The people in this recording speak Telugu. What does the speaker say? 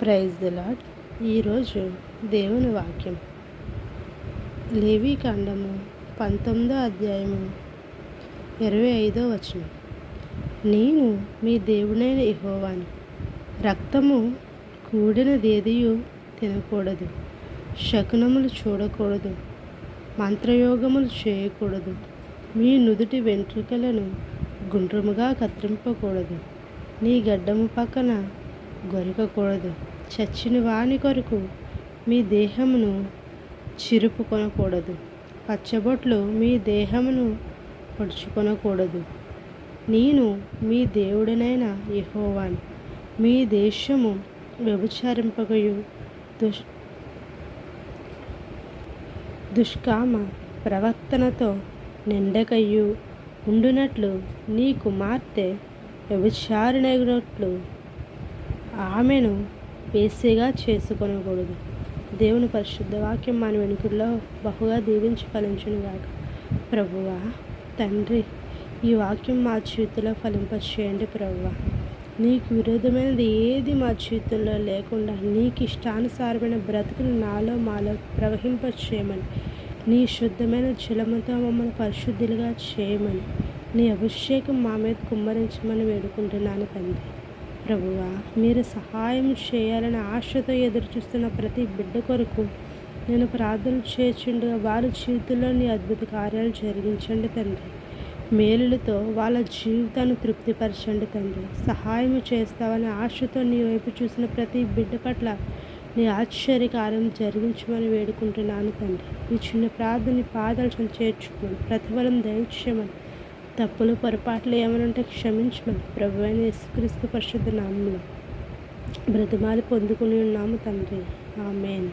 ప్రైజ్ ది లాడ్ ఈరోజు దేవుని వాక్యం. లేవీ కాండము పంతొమ్మిదో అధ్యాయము ఇరవై ఐదో వచనం. నేను మీ దేవుడైన యెహోవాను. రక్తము కూడినదేదియు తినకూడదు. శకునములు చూడకూడదు. మంత్రయోగములు చేయకూడదు. మీ నుదుటి వెంట్రుకలను గుండ్రముగా కత్తిరింపకూడదు. నీ గడ్డము పక్కన గొరకకూడదు. చచ్చిన వాని కొరకు మీ దేహమును చిరుపుకొనకూడదు. పచ్చబొట్లు మీ దేహమును పొడుచుకొనకూడదు. నేను మీ దేవుడనైన యెహోవాను. మీ దేశము వ్యభిచారింపకయు దుష్ దుష్కామ ప్రవర్తనతో నిండకయ్యు ఉండునట్లు నీ కుమార్తె వ్యభిచారిణగినట్లు ఆమెను వేసేగా చేసుకొనకూడదు. దేవుని పరిశుద్ధ వాక్యం మన వెనుకల్లో బహుగా దీవించి ఫలించునుగాక. ప్రభువా తండ్రి ఈ వాక్యం మా చేతిలో ఫలింపచేయండి ప్రభువా. నీకు విరోధమైనది ఏది మా చేతుల్లో లేకుండా నీకు ఇష్టానుసారమైన బ్రతుకులు నాలో మాలో ప్రవహింపచేయమని నీ శుద్ధమైన జలముతో మమ్మల్ని పరిశుద్ధులుగా చేయమని నీ అభిషేకం మా మీద కుమ్మరించమని వేడుకుంటున్నాను తండ్రి. ప్రభువా మీరు సహాయం చేయాలని ఆశతో ఎదురు చూస్తున్న ప్రతి బిడ్డ కొరకు నేను ప్రార్థన చేయుచుండగా వారి జీవితంలో నీ అద్భుత కార్యాలు జరిగించండి తండ్రి. మేలులతో వాళ్ళ జీవితాన్ని తృప్తిపరచండి తండ్రి. సహాయం చేస్తావని ఆశతో నీ వైపు చూసిన ప్రతి బిడ్డ పట్ల నీ ఆశ్చర్య కార్యం జరిగించమని వేడుకుంటున్నాను తండ్రి. ఈ చిన్న ప్రార్థన పాదాలు చేర్చుకోమని ప్రతిఫలం దయచేయమని తప్పులు పొరపాట్లు ఏమైనా ఉంటే క్షమించమని ప్రభు అయిన యేసుక్రీస్తు పరిశుద్ధ నామంలో బ్రతిమాలి పొందుకుని ఉన్నాము తండ్రి. ఆమెన్.